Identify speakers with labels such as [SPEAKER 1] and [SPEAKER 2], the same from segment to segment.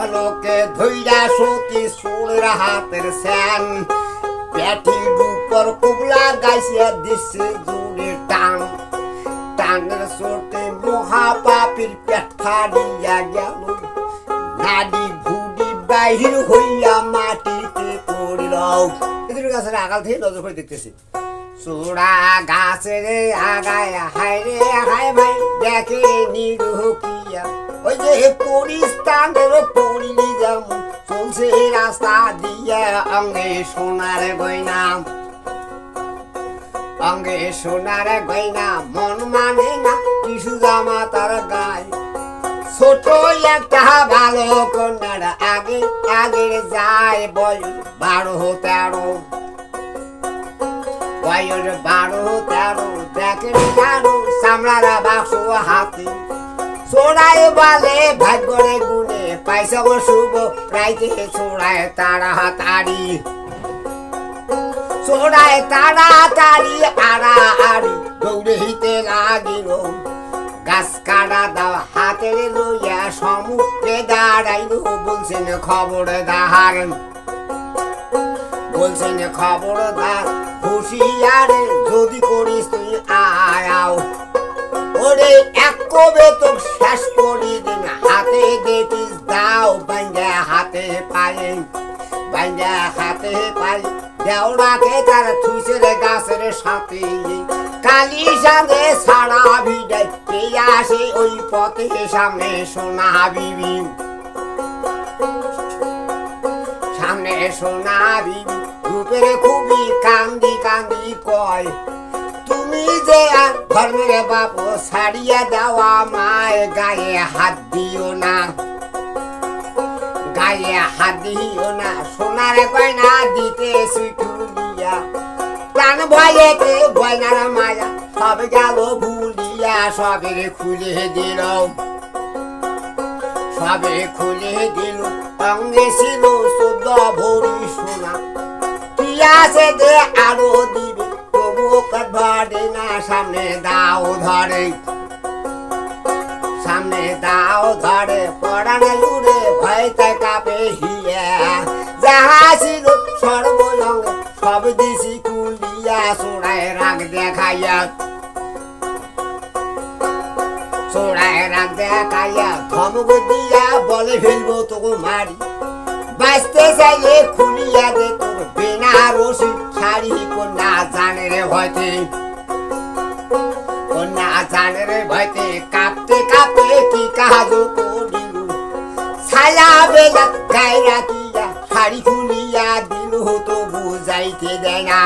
[SPEAKER 1] পলকে ধইরা সতী সুরের হাতের স্যান। প্যাটির উপর কুবলা গাইছে দিছে জুড়ে টান। টানের চোটে মহাপাপীর পেট ফাড়িয়া গেল। নাডি ভুডি বাহির হইয়া মাটিতে পড়িল। এদের গাছের আগাল থেকে নজর করে দেখতেছি। চূড়া গাছের আগায় হায় রে হায় ভাই, দেখে নিরুকিয়া ওই পরিস্তানের পড়িলি চলছে রাস্তা দিয়ে অঙ্গে সোনার গয়না অঙ্গে সোনার গয়না মন মানে না কিছু জামা তার গায়ে। ছোট একটা ভালো কন্যার আগে আগে যায় বয়স বারো তেরো। বয়স বারো তেরো দেখেন কারও সামলারা বাক্স হাতে। চোরাই বলে ভাগ্যরে গুনে পাইছে গো শুভ রাইতে চোরায় তারা হাতারি চোরায় তাড়াতাড়ি আড়া আড়ি দৌড়ে হিতে লাগিল, গাছ কাটা দাও হাতের লইয়া সমুখে দাঁড়াইল, বলছেন খবর দাহার বলছেন খবরদার হুশিয়ারে যদি করিস তুই আয়াও ওরে এক কবে তো শেষ করি দিন হাতে দেখিস দাও বাইঙ্গা হাতে পায়ে। বাইঙ্গা হাতে পায়ে। দেওড়াকে তার থুইসের গাছের সাথে কালি সাথে সারা ভিড়ে কে আসে ওই পথে সামনে সোনা বিবি। সামনে সোনা বিবি, রূপের খুবই কান্দি কান্দি কয়, তুমি যে আর ধর্মের বাপ ছাড়িয়া দেওয়া মায় গায়ে হাত দিও না। গায়ে হাত দিও না, সোনার গয়না দিতে প্রাণ ভয়েতে গয়নার মায়া, সব গেল ভুলিয়া সবের খুলে দিল। সবে খুলে দিল অঙ্গে ছিল ভরি সোনা। কি আছে দে আরও দিবে তবু ধরে না, সামনে দাও ধরে। সামনে দাও ধরে পড়ানে লুড়ে ভয়তে কাপে হিয়া যাহা ছিল সর্বঙ্গে সব দিছি কুলিয়া সোড়ায় রাগ দেখাইয়া। সোড়ায় রাগ দেখাইয়া ধমক দিয়া বলে ফেলব তোকে মারি। বাঁচতে চাইলে খুলিয়া দে তোর বেনারসি শাড়ি কন্যা ভয়তে। কন্যা জানে ভয়তে, কাঁপতে কাঁপতে কি কাজ করিল? ছায়া বেলা গায়ে রাখিয়া শাড়ি খুলিয়া দিল তো বুঝাইতে দেয় না।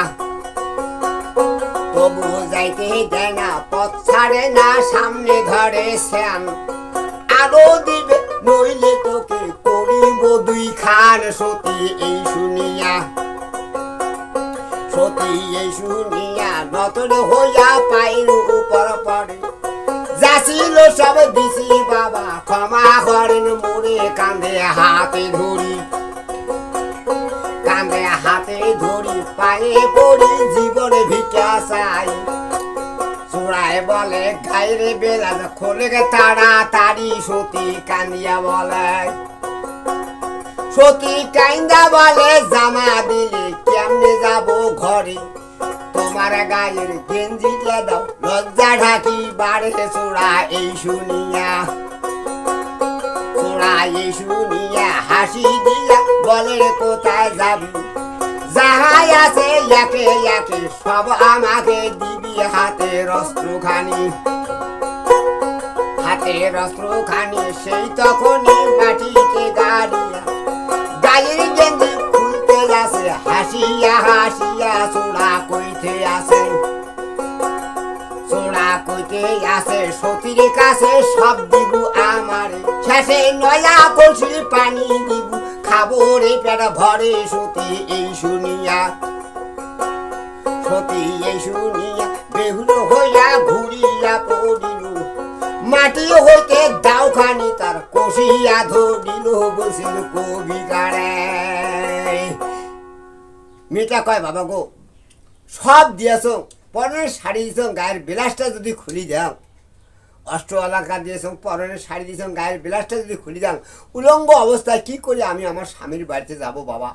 [SPEAKER 1] তবু যাইতে দেয় না, পথ ছাড়ে না, সামনে ধরে শ্যাম। আরও দিবে নইলে তোকে করিব দুই খান সতী এই শুনিয়া। সতী শুনিয়া নতর হইয়া পাইল উপর পড়ে যাছিল সব দিছি বাবা, ক্ষমা করেন মোরে কান্দে হাতে ধরি। কান্দে হাতে ধরি, পায়ে পড়ি, জীবনে ভিক্ষা চাই। চূড়ায় বলে গাইরে বেলা খোলে তাড়াতাড়ি, সতী কান্দিয়া বলে। সতী কাইন্দা বলে, জামা দিলে ঘরে তোমার গায়ের গেঞ্জি দাও, লজ্জা ঢাকি বাড়ে চূড়া এই শুনিয়া। চূড়া এই শুনিয়া, হাসি দিয়া বলে কোথায় যাবি? যাহাই আছে একে একে, সব আমাকে দিবি হাতের অস্ত্রখানি হাতের অস্ত্রখানি সেই তখনই মাটিতে গাড়িয়া হাসিয়া হাসিয়া চোড়া কইতে আসে। চোড়া কইতে আসে, সতীর কাছে সব দিব আমারে। শেষে নয়া কলসি পানি দিব খাব রে পেট ভরে সতী এই শুনিয়া। সতী এই শুনিয়া, বেহুল হইয়া ঘুরিয়া পড়িল। মাটি হইতে দাওখানি তার কষিয়া ধরিল বসিল কবি গাড়ে মেয়েটা কয়, বাবা গো, সব দিয়েছ, পরের শাড়ি দিয়েছ, গায়ের বিলাসটা যদি খুলি দাও। অষ্ট এলাকা দিয়েছেন পরনের শাড়ি দিয়েছেন গায়ের বিলাসটা যদি খুলি যান উলঙ্গ অবস্থায় কি করে আমি আমার স্বামীর বাড়িতে যাব, বাবা?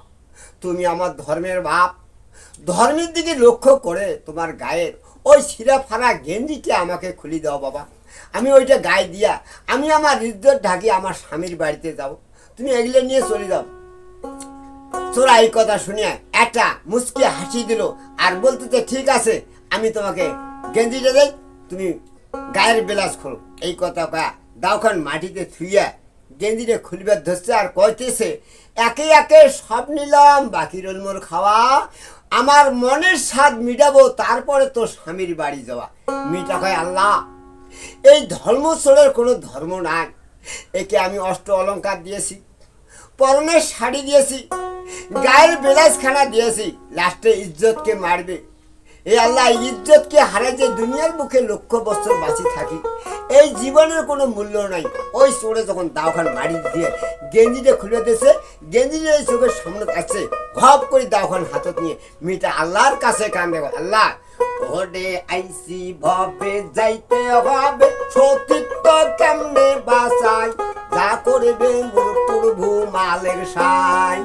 [SPEAKER 1] তুমি আমার ধর্মের বাপ। ধর্মের দিকে লক্ষ্য করে তোমার গায়ের ওই শিরা ফারা গেঞ্জিটা আমাকে খুলি দাও, বাবা। আমি ওইটা গায়ে দিয়া, আমি আমার হৃদয় ঢাকি আমার স্বামীর বাড়িতে যাব। তুমি এগুলো নিয়ে চলে যাও। তোরা এই কথা শুনিয়া একটা মুসকে হাসি দিল। আর বলতে যে ঠিক আছে, আমি তোমাকে গেঞ্জিটা দেই, তুমি গায়ের বেলাস খোলো। এই কথা কয়া দাওখান মাটিতে থুইয়া গেঞ্জিটা খুলবার ধরছে আর কইতেছে, একে একে সব নিলাম, বাকি রইল খাওয়া। আমার মনের স্বাদ মিটাবো, তারপরে তো স্বামীর বাড়ি যাওয়া। মিটা কয়, আল্লাহ, এই ধর্মচোরের কোনো ধর্ম নাই। একে আমি অষ্ট অলংকার দিয়েছি পরনের শাড়ি দিয়েছি, গায়ের বেলাস খানা দিয়েছি, লাস্টে ইজ্জতকে মারবে। এই আল্লাহ ইজ্জতকে হারে যে দুনিয়ার মুখে লক্ষ বছর বাঁচি থাকি, এই জীবনের কোনো মূল্য নাই। ওই চোরে যখন দাওখান মারি দিয়ে গেঞ্জিটা খুলে দিয়েছে, গেঞ্জিটা এই চোখের সামনে থাকছে, ঘপ করে দাওখান হাতত নিয়ে মেয়েটা আল্লাহর কাছে কান্দে আল্লাহ, ওরে আইসি ভবে যাইতে হবে, সতীত্ব কেমনে বাসাই যা করবে মোর প্রভু মালের সাই।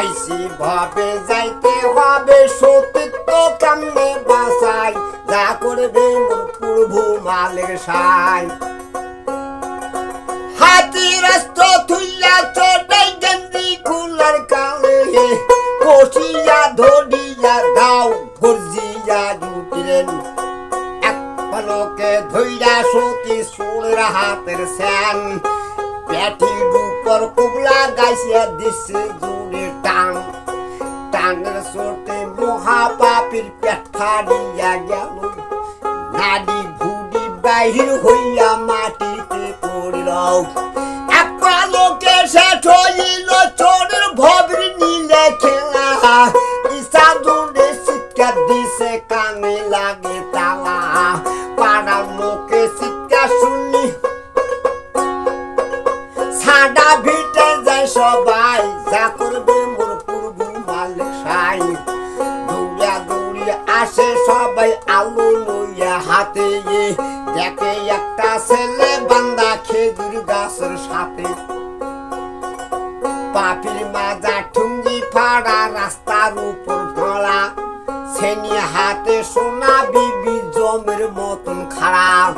[SPEAKER 1] আইসি ভাবে যাইতে হবে সতীত্ব কেমনে বাসাই যা করবে প্রভু মালের সাই। হাতি রাস্ত থুইয়া চটাই গেন্দি খুলার কালে। কষিয়া ধরিয়া দাও, গর্জিয়া জুটিলেন। এক সতী সোনের হাতের স্যান। প্যাটির উপর কুবলা গাইছিয়া দিছে জুড়ে টান। টানের সোটে মহাপাপীর পেট ফাড়িয়া গেল। নাডি ভুডি বাহির হইয়া মাটিতে পড়িল। এক পালকে শেষ হইল চোরের ভবরি নীলে খেলা। ইসা জুড়ে শিক্ষা দিছে, কানে লাগে তালা। সবাই যা করবে মোর পূর্ব মালিক সাই। দৌড়িয়া দৌড়িয়া আসে সবাই আলু লইয়া হাতে দেখে একটা ছেলে বান্দা খেজুর গাছের সাথে। পাপির মাজা ঠুঙ্গি ফাড়া রাস্তার উপর ঢলা সেনি হাতে সোনা, বিবি জমের মতন খারাপ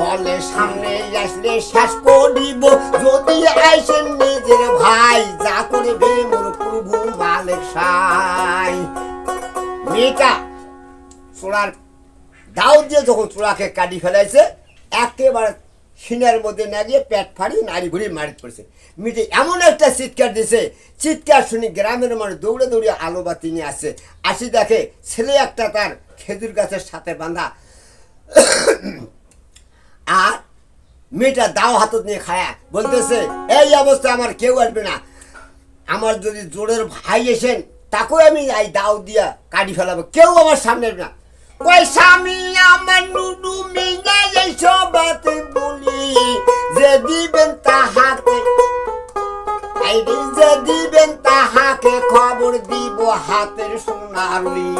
[SPEAKER 1] বলে, সামনে আসলে শেষ করিব। যদি আইসেন নিজের ভাই, যা করবে মোর প্রভু মালিক সাই। মেয়েটা চোড়ার দাও দিয়ে যখন চোড়াকে কাটি ফেলাইছে, একেবারে সিনের মধ্যে না গিয়ে পেট ফাড়ি নাড়ি ঘুরি মারি পড়ছে। মিটে এমন একটা চিৎকার দিছে, চিৎকার শুনি গ্রামের মানুষ দৌড়ে দৌড়ে আলো বাতি নিয়ে আসছে আসি দেখে ছেলে একটা তার খেজুর গাছের সাথে বাঁধা মেয়েটা দাও হাতত নিয়ে খায়া বলতেছে, এই অবস্থা আমার কেউ আসবে না। আমার যদি জোরের ভাই এসেন তাকেও আমি এই দাও দিয়া কাটি ফেলাবো। কেউ আমার সামনে না। কই স্বামী, আমার নুডু মিনা এই সবাতে বলি, যে দিবেন তাহাতে যে দিবেন তাহাকে খবর দিব হাতের সোনারলি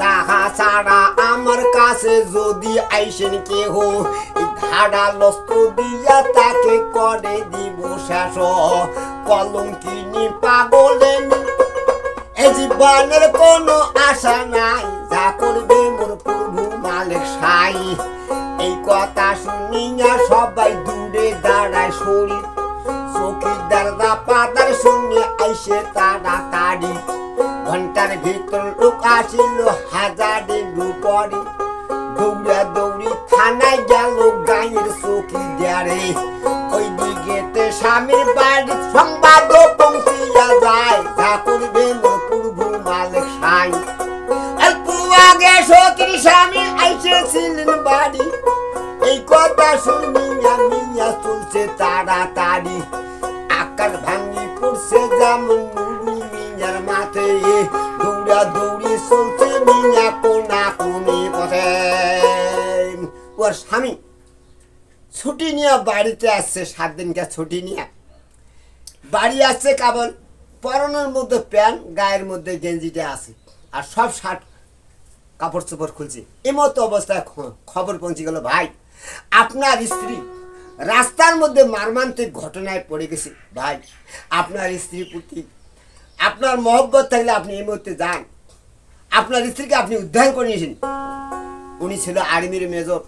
[SPEAKER 1] তাহা ছাড়া আমার কাছে যদি আইসেন কেহ, এই ধাড়া লস্ত্র দিয়া তাকে করে দিব শেষ কলম কিনি পাগলে এ জীবনের কোনো আশা নাই, যা করবে মোর প্রভু মালিক সাই। এই কথা শুনিয়া সবাই দূরে দাঁড়ায় শরীর। চৌকিদার দা পাদার শুনে আইসে তাড়াতাড়ি ঘণ্টার ভিতর লোক আসিল, হাজারে রূপরে। দৌড়া দৌড়ি থানায় গেল, গায়ের চৌকি দেয়ারে। ওই দিকেতে স্বামীর বাড়ি সংবাদ পৌঁছিয়া যায় যা করবে আগে সতীর স্বামী আইসেছিলেন বাড়ি। এই কথা শুনিয়া মিয়া চলছে তাড়াতাড়ি। আকার ভাঙি পড়ছে যেমন দৌড়া দৌড়ি চলছে, মিয়া কোনা কোনি পথে ওর স্বামী, ছুটি নিয়ে বাড়িতে আসছে, সাত দিনকার ছুটি নিয়ে। বাড়ি আসছে কেবল পরনের মধ্যে প্যান্ট, গায়ের মধ্যে গেঞ্জিটা আছে। আর সব শার্ট, কাপড় চোপড় খুলছে। এমতো অবস্থায় খবর পৌঁছে গেল, ভাই, আপনার স্ত্রী রাস্তার মধ্যে মারমান্তিক ঘটনায় পড়ে গেছে। ভাই, আপনার স্ত্রীর প্রতি আপনার মহব্বত থাকলে আপনি এই মুহূর্তে যান। আপনার স্ত্রীকে আপনি উদ্ধার করে নিয়েছেন। উনি ছিল আর্মির মেজর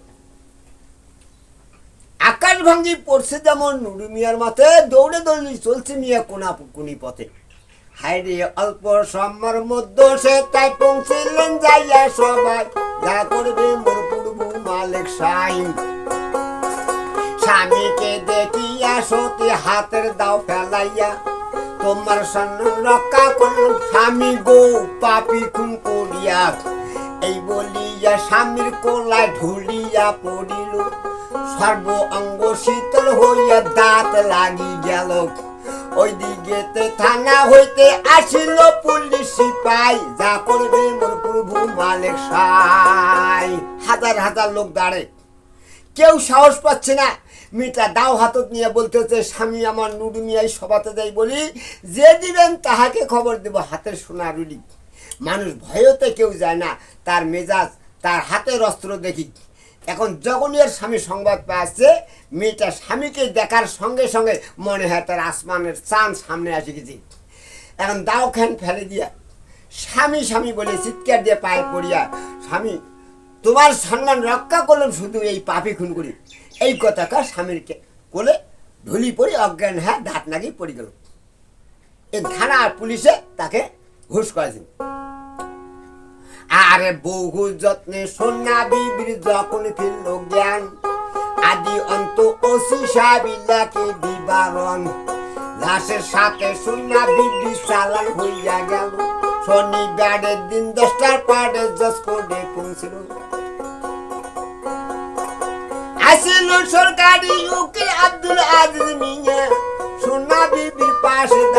[SPEAKER 1] আকাশ ভাঙ্গি পড়ছে যেমন নুরু মিয়ার মাথে দৌড়ে দৌড়ে চলছে মিয়া কোনা কোনি পথে। হাইরে অল্প সময়ের মধ্যে সে তাই পৌঁছিলেন যাইয়া সবাই। যা করবে মোর পূর্ব মালিক সাইন স্বামীকে দেখিয়া সতী হাতের দাও ফেলাইয়া তোমার সম্মান রক্ষা করলাম স্বামী গো? পাপি খুন করিয়া এই বলিয়া স্বামীর কোলায় ঢুলিয়া পড়িল। সর্ব অঙ্গ শীতল হইয়া দাঁত লাগি গেল। ওই দিকেতে থানা হইতে আসিল পুলিশ সিপাই। যা করবে মোর প্রভু মালিক সাই। হাজার হাজার লোক দাঁড়ে। কেউ সাহস পাচ্ছে না। মেয়েটা দাও হাতত নিয়ে বলতে হচ্ছে স্বামী আমার নুডু মিয়াই যাই বলি, যে দিবেন তাহাকে খবর দেব হাতের সোনা রুলি মানুষ ভয়তে কেউ যায় না, তার মেজাজ, তার হাতের অস্ত্র দেখি। এখন জগনের স্বামী সংবাদ পাচ্ছে, মেয়েটা স্বামীকে দেখার সঙ্গে সঙ্গে মনে হয় তার আসমানের চাঁদ সামনে আসে গেছে। এখন দাও খান ফেলে দিয়া, স্বামী স্বামী বলে চিৎকার দিয়ে পায়ে পড়িয়া, স্বামী তোমার সম্মান রক্ষা করলাম শুধু এই পাপি খুন করি এই কথাটা স্বামীর কোলে ঢুলি পড়ি অজ্ঞান হ্যাঁ দাঁত নাকি পড়ে গেল। এই থানা পুলিশে তাকে ঘুষ করেছেন আরে বহু যত্নে সন্না বিবির যখন ফিরল জ্ঞান, আদি অন্ত ওসি সাবিলাকে বিবারণ। লাশের সাথে সন্না বিবি চালান হইয়া গেল। দিন দশটার কোর্টে পৌঁছিল। আসিল সরকারি আব্দুল আজিজ মিয়া। সোনা পাশে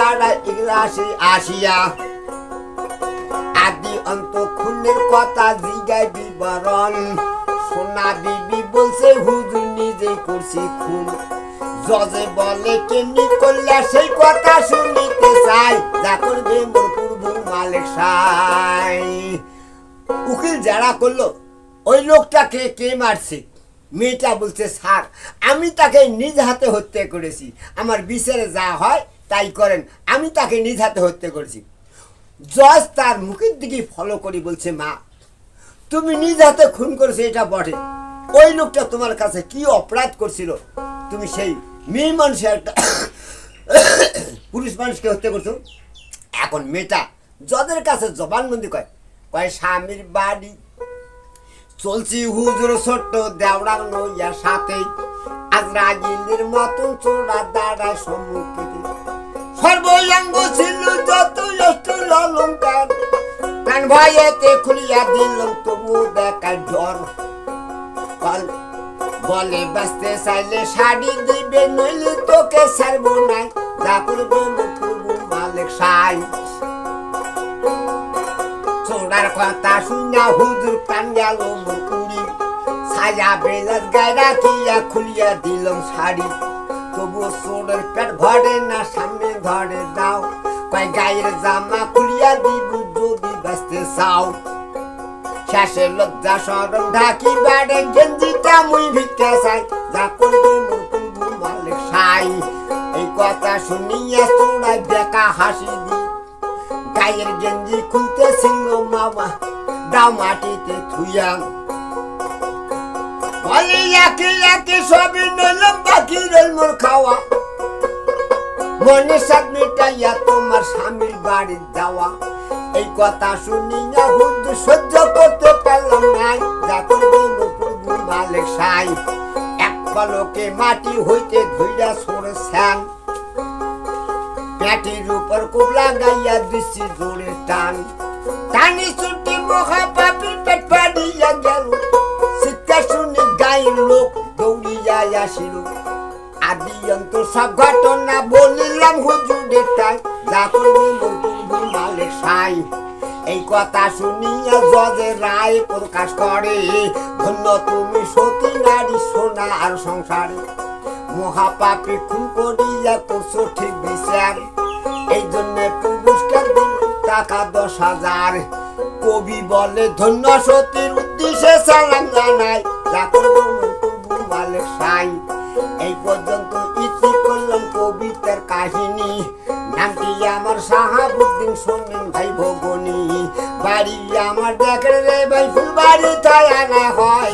[SPEAKER 1] ইগলাসে আসিয়া। আদি অন্ত খুনের কথা জিগায় বিবরণ। সোনা বিবি বলছে, হুজুর নিজে করছি খুন। জজে বলে, কেমনি করলে? সেই কথা শুনিতে চাই। যা করবে মোর উকিল যারা করল, ওই লোকটাকে কে মারছে? মেয়েটা বলছে, স্যার, আমি তাকে নিজ হাতে হত্যা করেছি। আমার বিচারে যা হয় তাই করেন। আমি তাকে নিজ হাতে হত্যা করেছি। জজ তার মুখের দিকে ফলো করি বলছে, মা, তুমি নিজ হাতে খুন করেছ, এটা বটে। ওই লোকটা তোমার কাছে কি অপরাধ করছিল? তুমি সেই মেয়ে মানুষের একটা পুরুষ মানুষকে হত্যা করছ? এখন মেয়েটা জজের কাছে জবানবন্দি কয় কয়, স্বামীর বাড়ি চলছি হুজুর ছোট্ট দেওড়া নইয়া সাথে। আজরাগিলের মতন চোরা দাঁড়ায় সম্মুখে। সর্বঙ্গ ছিল যত প্রাণ খুলিয়া দিলাম তবু দেখার বল- বাঁচতে চাইলে শাড়ি দিবে, নইলে তোকে ছাড়বো নাই যা মুখবু মালিক সাই চোরার কথা শুনা হুজুর গেল মুকুরি ছায়া বেলাস গায়ে রাখিয়া খুলিয়া দিলাম শাড়ি তবু চোরের পেট ভরে না সামনে ধরে দাও কয় গায়ের জামা খুলিয়া দিব যদি বাঁচতে চাও শেষে লজ্জা সরম ঢাকি বাড়ে গেঞ্জিটা মুই ভিক্ষা চাই যা করবে মুকুল মালিক সাই কথা শুনিয়া চোরাই বেকা হাসি দি। গায়ের গেঞ্জি খুলতেছিল মামা, দাও মাটিতে থুইয়া। বলে একে একে সবই নইলাম বাকি রইল মোর খাওয়া। মনে তোমার স্বামীর বাড়ি যাওয়া। এই কথা শুনিয়া হুদ সহ্য করতে পারলাম নাই মালিক সাই এক পলকে মাটি হইতে ধুইয়া সরে শ্যাম পেটির উপর কুবলা গাইয়া দৃষ্টি জোরে টান। টানি ছুটি মহা পাপির পেট ফাড়িয়া গেল। শিক্ষা শুনি গায়ের লোক দৌড়িয়া আসিল। সব ঘটনা বলিলাম তাই। যা করবে সাই। এই কথা শুনিয়া জজে রায় প্রকাশ করে, ধন্য তুমি সতী নারী, সোনা আর সংসারে। মহাপাপী খুন করিয়া করছ ঠিক বিচার। টাকা দশ হাজার। কবি বলে, ধন্য সতীর উদ্দেশ্যে সালাম জানাই। যা সাই। এই পর্যন্ত ইতি করলাম কবিতার কাহিনী। নামটি আমার সাহাবুদ্দিন শোনেন ভাই ভগনি। বাড়ি আমার দেখে রে ভাই, ফুলবাড়ি তাই আনা হয়।